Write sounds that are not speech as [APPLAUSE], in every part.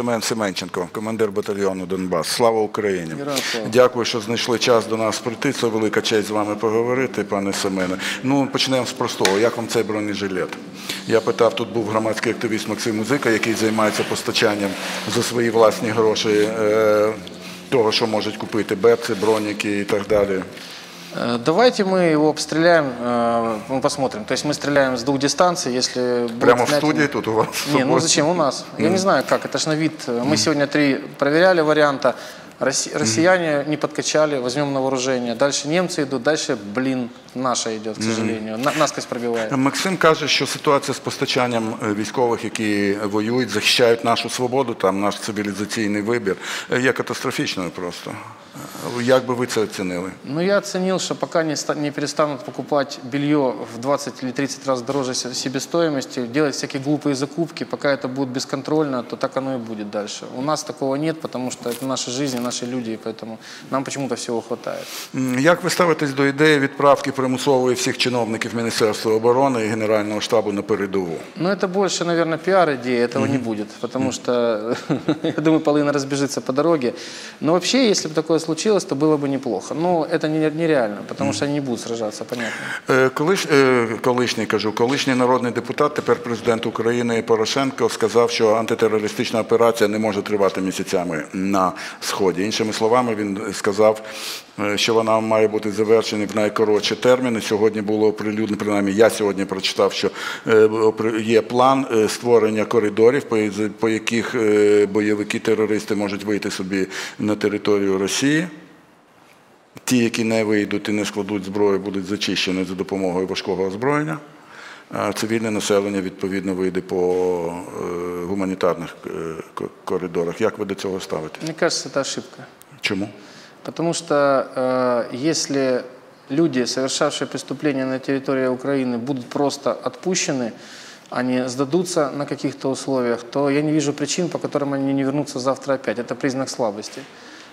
Семен Семенченко, командир батальйону Донбас. Слава Україні! Дякую, що знайшли час до нас прийти. Це велика честь з вами поговорити, пане Семене. Ну, почнемо з простого. Як вам цей бронежилет? Я питав, тут був громадський активіст Максим Музика, який займається постачанням за свої власні гроші е, того, що можуть купити бепси, броніки і так далі. Э, Давайте мы его обстреляем, э, мы посмотрим. То есть мы стреляем с двух дистанций, если... будет Прямо в снятие- студії тут у вас? Не, ну зачем у нас? Я не знаю как, это ж на вид. Мы сегодня три проверяли варианта. Росси- Россияне не подкачали, возьмем на вооружение. Дальше немцы идут, дальше, блин, наша идет, к сожалению. На- Насквозь пробивает. Максим каже, що ситуація з постачанням е, військових, які воюють, захищають нашу свободу, там наш цивілізаційний вибір, е, є катастрофічною просто. Е, Як би ви це оцінили? Ну, я оценил, что пока не, ста- не перестанут покупать белье в 20 или 30 раз дороже се- себестоимости, делать всякие глупые закупки, пока это будет бесконтрольно, то так оно и будет дальше. У нас такого нет, потому что это наша жизнь, наши люди, и поэтому нам почему-то всего хватает. М, Як ви ставитесь до ідеї відправки примусової всіх чиновників Міністерства оборони і Генерального штабу на передову? Ну, это больше, наверное, пиар-идея, этого не будет, потому что, [LAUGHS] я думаю, половина разбежится по дороге. Но вообще, если бы такое случилось, то было бы неплохо. Но это не- нереально, потому что они не будут сражаться, понятно. Е, Колиш, е, колишній кажу, колишній народний депутат, тепер президент України Порошенко сказав, що антитерористична операція не може тривати місяцями на сході. Іншими словами, він сказав, е, що вона має бути завершена в найкоротші терміни. Сьогодні було оприлюднено, принаймні я сьогодні прочитав, що е, є план е, створення коридорів, по, яких е, бойовики-терористи можуть вийти собі на територію Росії. Ті, які не вийдуть і не складуть зброю, будуть зачищені за допомогою важкого озброєння. А цивільне населення відповідно вийде по е, гуманітарних е, коридорах. Як ви до цього ставите? Мне кажется, это ошибка. Чому? Потому что э, если люди, совершавшие преступления на территории Украины, будут просто отпущены, они сдадутся на каких-то условиях, то я не вижу причин, по которым они не вернутся завтра опять. Это признак слабости.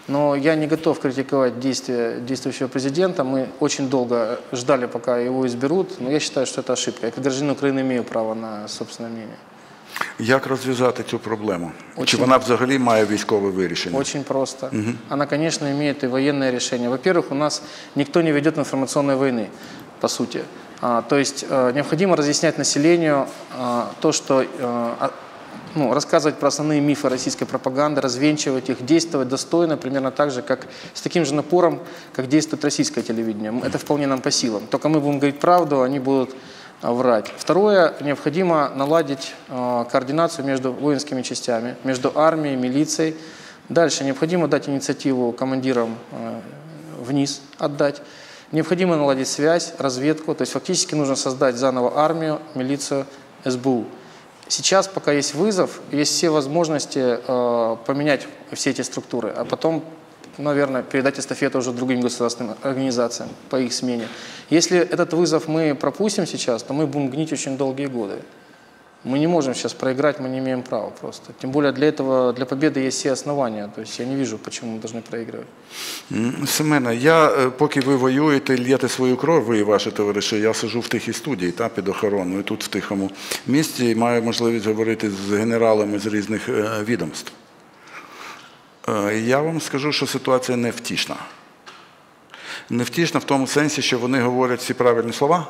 Но я не готов критиковать действия действующего президента. Мы очень долго ждали, пока его изберут. Но я считаю, что это ошибка. Я как гражданин Украины имею право на собственное мнение. Як розв'язати цю проблему? Чи Очень- вона взагалі має військове вирішення? Очень просто. Она, конечно, имеет и военное решение. Во-первых, у нас никто не ведет информационной войны, по сути. А, то есть э, необходимо разъяснять населению а, то, что э, а, ну, рассказывать про основные мифы российской пропаганды, развенчивать их, действовать достойно, примерно так же, как с таким же напором, как действует российское телевидение. М, Это вполне нам по силам. Только мы будем говорить правду, они будут а, врать. Второе, необходимо наладить э, координацию между воинскими частями, между армией, милицией. Дальше необходимо дать инициативу командирам э, вниз отдать. Необходимо наладить связь, разведку. То есть фактически нужно создать заново армию, милицию, СБУ. Сейчас, пока есть вызов, есть все возможности э, поменять все эти структуры, а потом, наверное, передать эстафету уже другим государственным организациям по их смене. Если этот вызов мы пропустим сейчас, то мы будем гнить очень долгие годы. Мы не можем сейчас проиграть, мы не имеем права просто. Тем более для этого, для победы есть все основания. То есть я не вижу, почему мы должны проигрывать. М, Семене, я, е, поки ви воюєте, л'єте свою кров, ви і ваші товариші, я сижу в тихій студії та, під охороною, тут в тихому місті, і маю можливість говорити з генералами з різних е, відомств. Е, Я вам скажу, що ситуація невтішна. Невтішна в тому сенсі, що вони говорять всі правильні слова,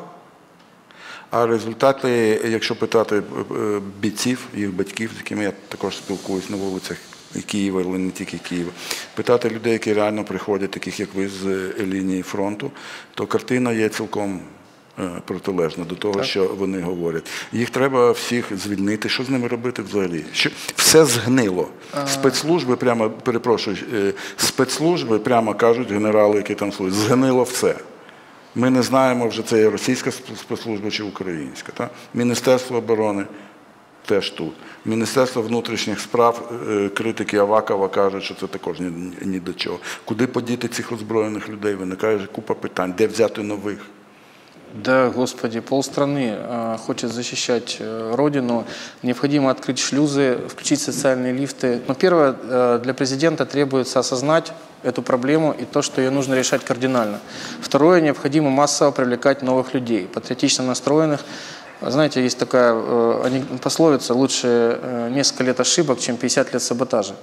а результати, якщо питати е, е, бійців, їх батьків, з якими я також спілкуюсь на вулицях Києва, але не тільки Києва, питати людей, які реально приходять, таких як ви з лінії фронту, то картина є цілком е, протилежна до того, що вони говорять. Їх треба всіх звільнити. Що з ними робити взагалі? Що все згнило. Спецслужби прямо перепрошую, е, спецслужби прямо кажуть генерали, які там служать, згнило все. Ми не знаємо, вже це є російська спецслужба чи українська. Та? Міністерство оборони теж тут. Міністерство внутрішніх справ, е, критики Авакова кажуть, що це також ні, ні до чого. Куди подіти цих озброєних людей? Виникає купа питань. Де взяти нових? Да, господи, полстраны э, хочет защищать э, родину. Необходимо открыть шлюзы, включить социальные лифты. Но первое, э, для президента требуется осознать эту проблему и то, что ее нужно решать кардинально. Второе, необходимо массово привлекать новых людей, патриотично настроенных, Знаете, есть такая э, пословица, лучше э, несколько лет ошибок, чем 50 лет саботажа.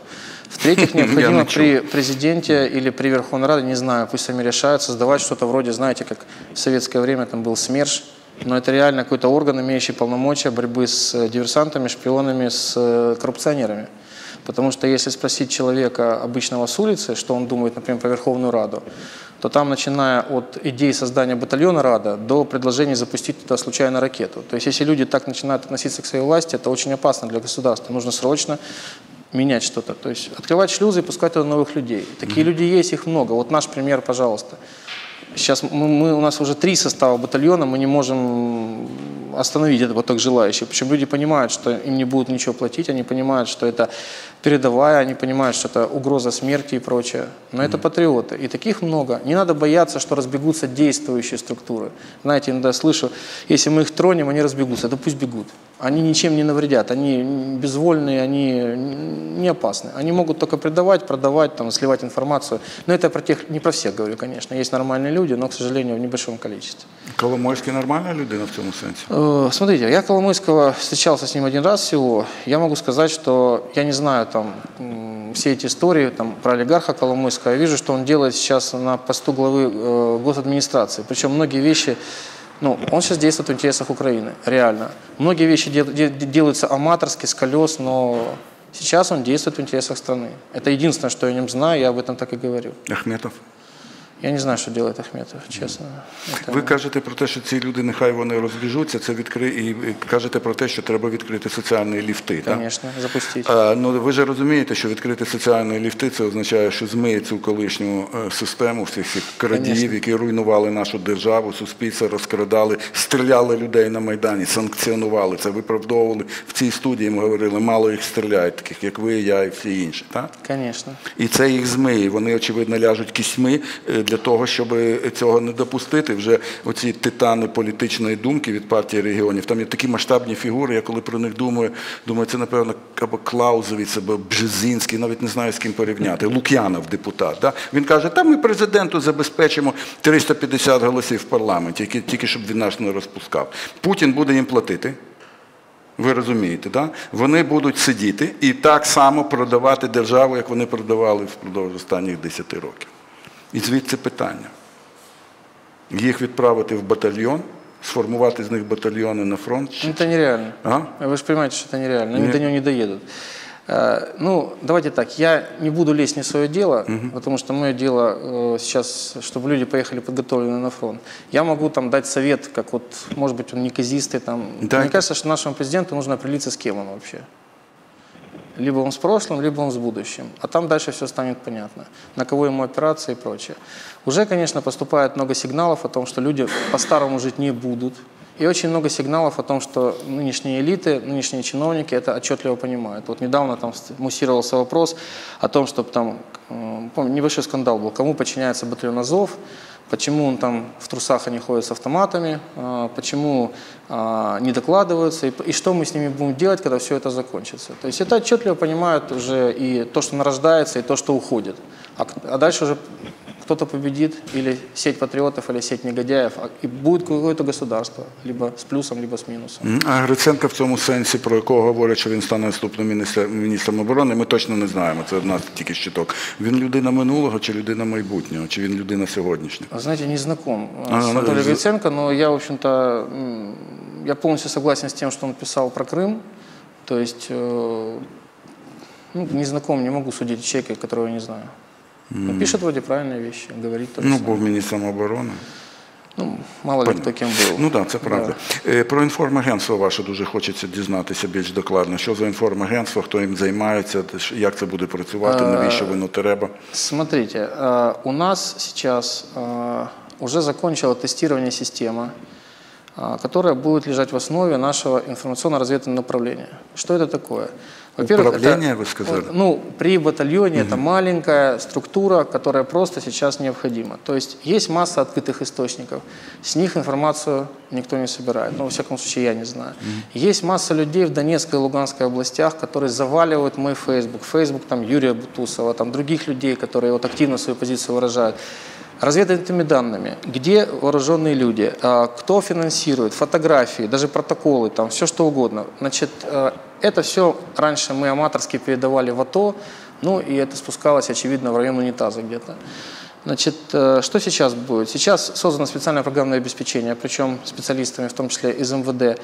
В-третьих, [LAUGHS] необходимо не при президенте или при Верховной Раде, не знаю, пусть сами решают, создавать что-то вроде, знаете, как в советское время там был СМЕРШ, но это реально какой-то орган, имеющий полномочия борьбы с э, диверсантами, шпионами, с э, коррупционерами. Потому что если спросить человека обычного с улицы, что он думает, например, про Верховную Раду, то там, начиная от идеи создания батальона Рада до предложений запустить туда случайно ракету. То есть если люди так начинают относиться к своей власти, это очень опасно для государства. Нужно срочно менять что-то. То есть открывать шлюзы и пускать туда новых людей. Такие люди есть, их много. Вот наш пример, пожалуйста. Сейчас мы, мы- у нас уже три состава батальона, мы не можем остановить этот поток желающих. Причем люди понимают, что им не будут ничего платить, они понимают, что это передовая, они понимают, что это угроза смерти и прочее. Но это патриоты, и таких много. Не надо бояться, что разбегутся действующие структуры. Знаете, иногда слышу, если мы их тронем, они разбегутся, да пусть бегут. Они ничем не навредят, они безвольные, они не опасны. Они могут только предавать, продавать, там, сливать информацию. Но это про тех, не про всех говорю, конечно. Есть нормальные люди, но, к сожалению, в небольшом количестве. Коломойський нормальна людина в цьому сенсі? Э, Смотрите, я Коломойского встречался с ним один раз всего. Я могу сказать, что я не знаю там все эти истории там, про олигарха Коломойского. Я вижу, что он делает сейчас на посту главы э, госадминистрации. Причем многие вещи, ну, он сейчас действует в интересах Украины, реально. Многие вещи дел- де- де- делаются аматорски, с колес, но сейчас он действует в интересах страны. Это единственное, что я о нем знаю, я об этом так и говорю. Ахметов? Я не знаю, что делает Ахметов, честно. Это- Ви кажете про те, що ці люди нехай вони розбіжуться, це відкри... і кажете про те, що треба відкрити соціальні ліфти. так? Конечно, запустить. А, ну ви ж розумієте, що відкрити соціальні ліфти це означає, що змиє цю колишню е, систему всіх цих крадіїв, Конечно. які руйнували нашу державу, суспільство розкрадали, стріляли людей на майдані, санкціонували це, виправдовували в цій студії. Ми говорили, мало їх стріляють, таких як ви, я і всі інші. Так? Конечно. І це їх змиє. Вони, очевидно, ляжуть кісьми е, для того, щоб цього не допустити. Вже оці титани політичної думки від партії регіонів. Там є такі масштабні фігури. Я коли про них думаю, думаю, це напевно або Клаузовіць, або Бжезінський, навіть не знаю з ким порівняти. Лук'янов, депутат. Да? Він каже, та ми президенту забезпечимо 350 голосів в парламенті, тільки, тільки щоб він нас не розпускав. Путін буде їм платити. Ви розумієте, да? вони будуть сидіти і так само продавати державу, як вони продавали впродовж останніх 10 років. І звідси питання. Їх відправити в батальйон, сформувати з них батальйони на фронт. Ну, Это нереально. А? Вы же понимаете, что это нереально. Они Нет. до него не доедут. Э, Ну, давайте так, я не буду лезть не в свое дело, потому что мое дело э, сейчас, чтобы люди поехали подготовлены на фронт. Я могу там дать совет, как вот, может быть, он неказистый там. Дайте. Мне кажется, что нашему президенту нужно определиться, с кем он вообще. Либо он с прошлым, либо он с будущим. А там дальше все станет понятно. На кого ему опираться и прочее. Уже, конечно, поступает много сигналов о том, что люди по-старому жить не будут. И очень много сигналов о том, что нынешние элиты, нынешние чиновники это отчетливо понимают. Вот недавно там муссировался вопрос о том, чтобы там, помню, небольшой скандал был, кому подчиняется батальон Азов, почему он там в трусах они ходят с автоматами, э, почему э, не докладываются, и, что мы с ними будем делать, когда все это закончится. То есть это отчетливо понимают уже и то, что нарождается, и то, что уходит. А, а дальше уже кто-то победит, или сеть патриотов, или сеть негодяев, а- и будет какое-то государство, либо с плюсом, либо с минусом. М, А Гриценко в цьому сенсі, про якого говорять, що він стане наступним міністр- міністром оборони, ми точно не знаємо. Це одна тільки щиток. Він людина минулого чи людина майбутнього, чи він людина сьогоднішнього? Знаете, не знаком э, А, с ну, Анатолием за- Гриценко, но я, в общем-то, м, я полностью согласен с тем, что он писал про Крым. То есть, э, ну, не знаком, не могу судить о человеке, которого я не знаю. Но пишет вроде правильные вещи, говорит то же Ну, самое. був міністром оборони. Ну, мало ли кто кем был. Ну так, це правда. Е, Про інформагентство ваше дуже хочеться дізнатися більш докладно. Що за інформагентство, хто їм займається, ш- як це буде працювати, навіщо воно треба? Смотрите, э, у нас сейчас э, уже закончила тестирование система, э, которая будет лежать в основе нашего информационно-разведывательного направления. Что это такое? Управление, это, вы сказали? э, Ну, при батальоне это маленькая структура, которая просто сейчас необходима. То есть есть масса открытых источников, с них информацию никто не собирает, ну, во всяком случае, я не знаю. Есть масса людей в Донецкой и Луганской областях, которые заваливают мой Facebook, Facebook там Юрия Бутусова, там других людей, которые вот активно свою позицию выражают. Разведывательными данными, где вооруженные люди, а, кто финансирует, фотографии, даже протоколы, там все что угодно. Значит, э, это все раньше мы аматорски передавали в АТО, ну и это спускалось, очевидно, в район унитаза где-то. Значит, э, что сейчас будет? Сейчас создано специальное программное обеспечение, причем специалистами, в том числе из МВД.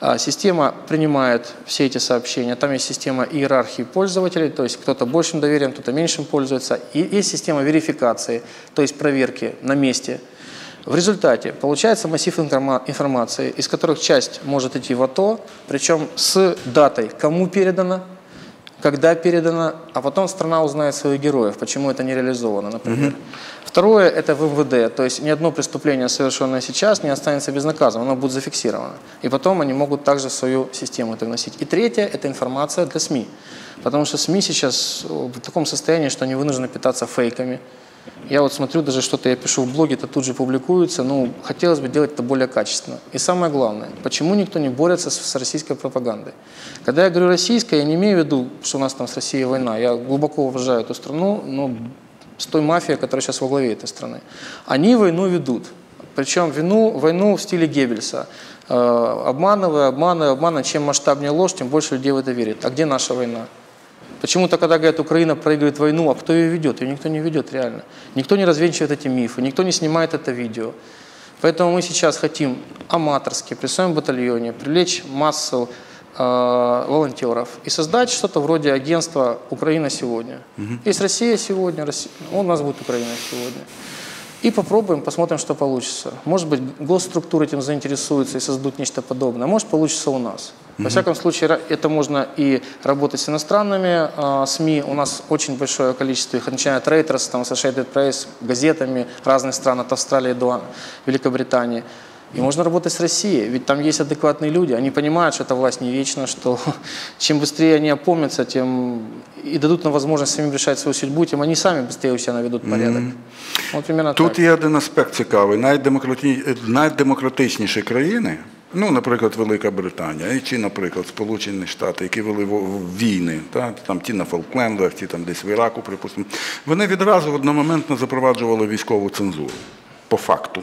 А, система принимает все эти сообщения. Там есть система иерархии пользователей, то есть кто-то большим доверием, кто-то меньшим пользуется. И есть система верификации, то есть проверки на месте. В результате получается массив информации, из которых часть может идти в АТО, причем с датой, кому передано, когда передано, а потом страна узнает своих героев, почему это не реализовано, например. Угу. Второе – это в МВД, то есть ни одно преступление, совершенное сейчас, не останется безнаказанным, оно будет зафиксировано. И потом они могут также в свою систему это вносить. И третье – это информация для СМИ, потому что СМИ сейчас в таком состоянии, что они вынуждены питаться фейками, я вот смотрю, даже что-то я пишу в блоге, это тут же публикуется. Ну, хотелось бы делать это более качественно. И самое главное, почему никто не борется с, с российской пропагандой? Когда я говорю российская, я не имею в виду, что у нас там с Россией война. Я глубоко уважаю эту страну, но с той мафией, которая сейчас во главе этой страны. Они войну ведут. Причем вину, войну в стиле Геббельса. Э, обманывая, обманывая, обманывая. Чем масштабнее ложь, тем больше людей в это верит. А где наша война? Почему-то, когда говорят, Украина проигрывает войну, а кто ее ведет? Ее никто не ведет реально. Никто не развенчивает эти мифы, никто не снимает это видео. Поэтому мы сейчас хотим аматорски при своем батальоне привлечь массу э, волонтеров и создать что-то вроде агентства «Украина сегодня». Угу. Есть Россия сегодня, Россия, у нас будет Украина сегодня. И попробуем, посмотрим, что получится. Может быть, госструктуры этим заинтересуются и создадут нечто подобное. Может, получится у нас. Во всяком случае, это можно и работать с иностранными э, СМИ. У нас очень большое количество их, начиная от Reuters, там, Associated Press, газетами разных стран, от Австралии до Великобритании. И можно работать с Россией, ведь там есть адекватные люди, они понимают, что эта власть не вечна, что [LAUGHS] чем быстрее они опомнятся, тем и дадут нам возможность самим решать свою судьбу, тем они сами быстрее у себя наведут порядок. Mm -hmm. От примерно Тут так. є один аспект цікавий. Найдемократі... Найдемократичніші країни, ну, наприклад, Велика Британія, чи, наприклад, Сполучені Штати, які вели війни, та, там ті на Фолклендах, ті там десь в Іраку, припустимо, вони відразу одномоментно запроваджували військову цензуру по факту.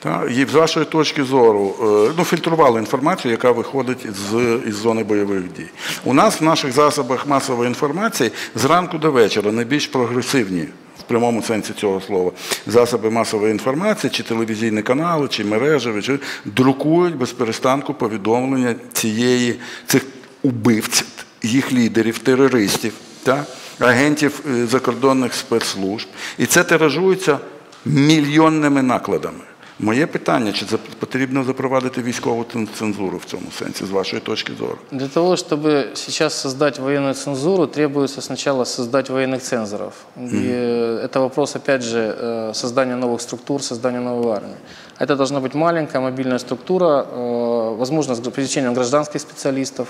Та, і з вашої точки зору е, ну, фільтрували інформацію, яка виходить з із зони бойових дій. У нас в наших засобах масової інформації зранку до вечора найбільш прогресивні. Прямому сенсі цього слова засоби масової інформації, чи телевізійні канали, чи мережеві, чи друкують без перестанку повідомлення цієї цих убивців, їх лідерів, терористів, та, агентів е, закордонних спецслужб. І це тиражується мільйонними накладами. Моє питання, чи потрібно запровадити військову цензуру в цьому сенсі, з вашої точки зору? Для того, чтобы сейчас создать военную цензуру, требуется сначала создать военных цензоров. Mm -hmm. И это вопрос, опять же, э, создания новых структур, создания новой армии. Это должна быть маленькая мобильная структура, э, возможно, с привлечением гражданских специалистов,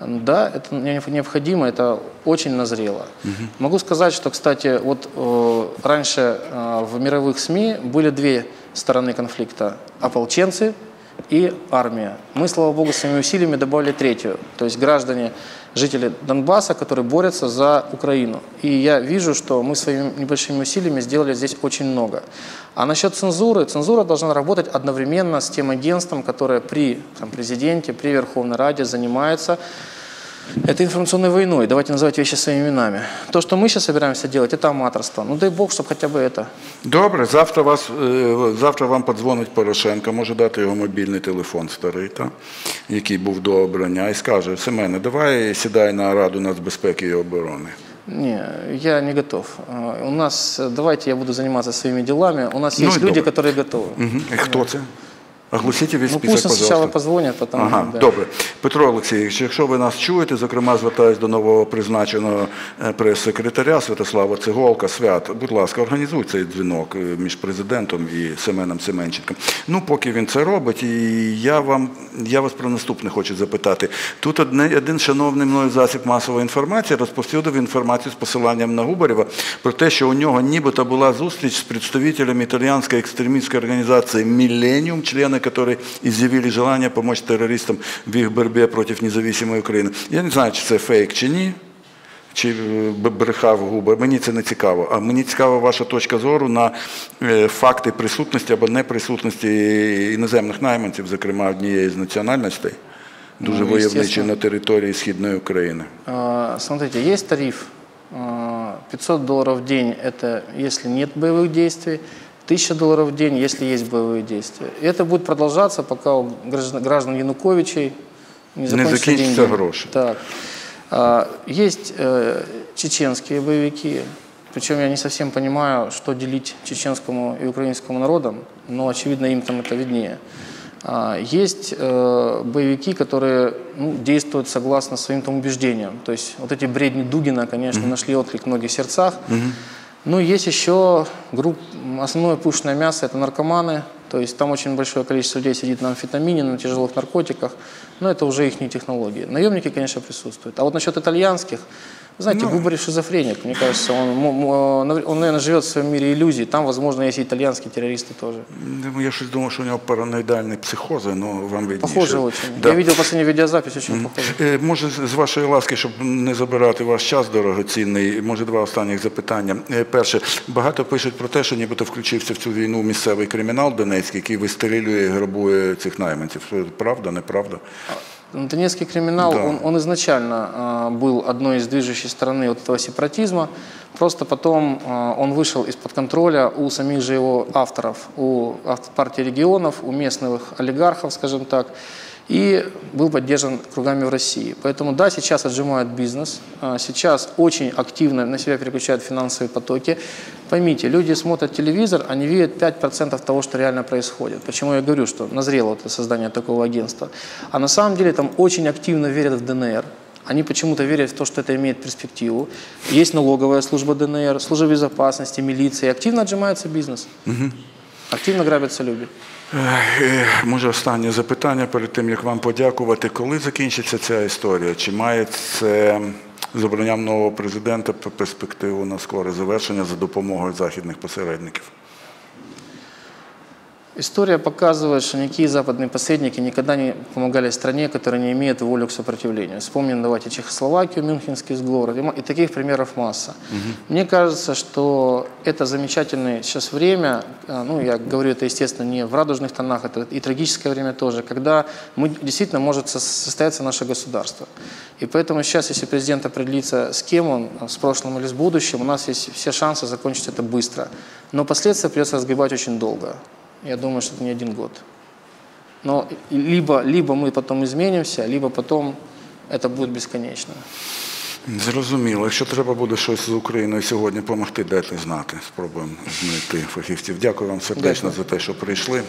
да, это необходимо, это очень назрело. Угу. Могу сказать, что, кстати, вот э, раньше э, в мировых СМИ были две стороны конфликта – ополченцы и армия. Мы, слава богу, своими усилиями добавили третью, то есть граждане, жители Донбасса, которые борются за Украину. И я вижу, что мы своими небольшими усилиями сделали здесь очень много. А насчет цензуры, цензура должна работать одновременно с тем агентством, которое при там, президенте, при Верховной Раде занимается это информационной войной. Давайте называть вещи своими именами. То, что мы сейчас собираемся делать, это аматорство. Ну дай Бог, чтобы хотя бы это. Добре, завтра вас завтра вам подзвонить Порошенко, може дати його мобільний телефон старий, та, який був до обрання, і скаже: Семене, давай сідай на Раду нацбезпеки і оборони. Не, я не готов. У нас, давайте я буду заниматься своими делами. У нас ну, есть люди, добре. которые готовы. Угу. И кто это? Огласіть весь ну, список, пусть спочатку позвонять, потім... Ага, да. Добре. Петро Олексійович, якщо ви нас чуєте, зокрема, звертаюсь до нового призначеного е, прес-секретаря Святослава Циголка, Свят, будь ласка, організуй цей дзвінок е, між президентом і Семеном Семенченком. Ну, поки він це робить, і я вам, я вас про наступне хочу запитати. Тут одне, один шановний мною засіб масової інформації розповсюдив інформацію з посиланням на Губарєва про те, що у нього нібито була зустріч з представителем італійської екстремістської організації Міленіум, члени которые изъявили желание помочь террористам в их борьбе против независимой Украины. Я не знаю, чи це фейк чи ні. Чи е, б- брехав в губи? Мені це не цікаво. А мені цікава ваша точка зору на е, факти присутності або неприсутності іноземних найманців, зокрема однієї з національностей, дуже Ну, войовничої естественно. на території Східної України. А, Смотрите, есть тариф а, 500 долларов в день, это если нет боевых действий, 1000 долларов в день, если есть боевые действия. И это будет продолжаться, пока у граждан, граждан Януковичей не закончатся закінчаться деньги. гроші. Так. А, Есть э, чеченские боевики, причем я не совсем понимаю, что делить чеченскому и украинскому народам, но, очевидно, им там это виднее. А, Есть э, боевики, которые ну, действуют согласно своим там убеждениям. То есть вот эти бредни Дугина, конечно, нашли отклик в многих сердцах. Ну, есть еще групп, основное пушное мясо – это наркоманы. То есть там очень большое количество людей сидит на амфетамине, на тяжелых наркотиках. Но это уже их технологии. Наемники, конечно, присутствуют. А вот насчет итальянских, знаете, Губарев шизофреник. Мне кажется, он, он, наверное, живет в своем мире иллюзий. Там, возможно, есть и итальянские террористы тоже. Ну, Я щось думав, що у нього параноїдальні психози, але вам видніше. Похоже очень. Да. Я видел последнюю видеозапись, очень похоже. Е, Може, з вашої ласки, щоб не забирати ваш час дорогоцінний, може два останніх запитання. Е, Перше, багато пишуть про те, що нібито включився в цю війну місцевий кримінал Донецький, який вистрілює і грабує цих найманців. Правда, неправда? Донецкий криминал, Да. он, он изначально а, был одной из движущей стороны вот этого сепаратизма. Просто потом а, он вышел из-под контроля у самих же его авторов, у партии регионов, у местных олигархов, скажем так, и был поддержан кругами в России. Поэтому да, сейчас отжимают бизнес, а, сейчас очень активно на себя переключают финансовые потоки. Поймите, люди смотрят телевизор, они видят 5% того, что реально происходит. Почему я говорю, что назрело это создание такого агентства. А на самом деле там очень активно верят в ДНР. Они почему-то верят в то, что это имеет перспективу. Есть налоговая служба ДНР, служба безопасности, милиция. Активно отжимается бизнес. Активно грабятся люди. Може, останнє запитання перед тим, як вам подякувати. Коли закінчиться ця історія? Чи має це з обранням нового президента перспективу на скоре завершення за допомогою західних посередників? История показывает, что никакие западные посредники никогда не помогали стране, которая не имеет волю к сопротивлению. Вспомним, давайте, Чехословакию, Мюнхенский сговор, и таких примеров масса. Мне кажется, что это замечательное сейчас время, а, ну, я говорю это, естественно, не в радужных тонах, это и трагическое время тоже, когда мы, действительно может сос- состояться наше государство. И поэтому сейчас, если президент определится, с кем он, а, с прошлым или с будущим, у нас есть все шансы закончить это быстро. Но последствия придется разгребать очень долго. Я думаю, что это не один год. Но и- либо, либо мы потом изменимся, либо потом это будет бесконечно. Зрозуміло. Якщо треба буде щось з Україною сьогодні допомогти, дайте знати. Спробуємо знайти фахівців. Дякую вам сердечно Дякую. за те, що прийшли.